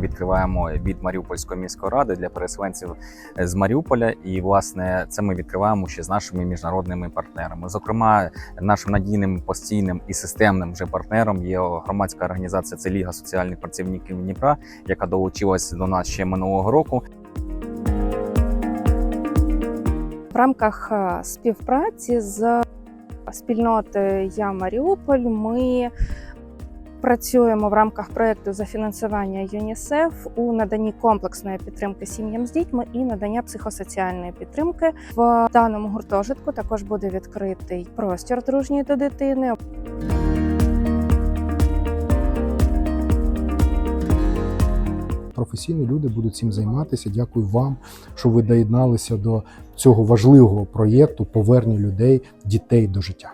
відкриваємо від Маріупольської міської ради для переселенців з Маріуполя. І власне це ми відкриваємо ще з нашими міжнародними партнерами. Зокрема, нашим надійним постійним і системним вже партнером є громадська організація це Ліга соціальних працівників Дніпра, яка долучилась до нас ще минулого року. В рамках е, співпраці з спільнотою Я Маріуполь ми працюємо в рамках проєкту за фінансування ЮНІСЕФ у наданні комплексної підтримки сім'ям з дітьми і надання психосоціальної підтримки. В даному гуртожитку також буде відкритий простір дружньої до дитини. професійні люди будуть цим займатися. Дякую вам, що ви доєдналися до цього важливого проєкту повернення людей, дітей до життя.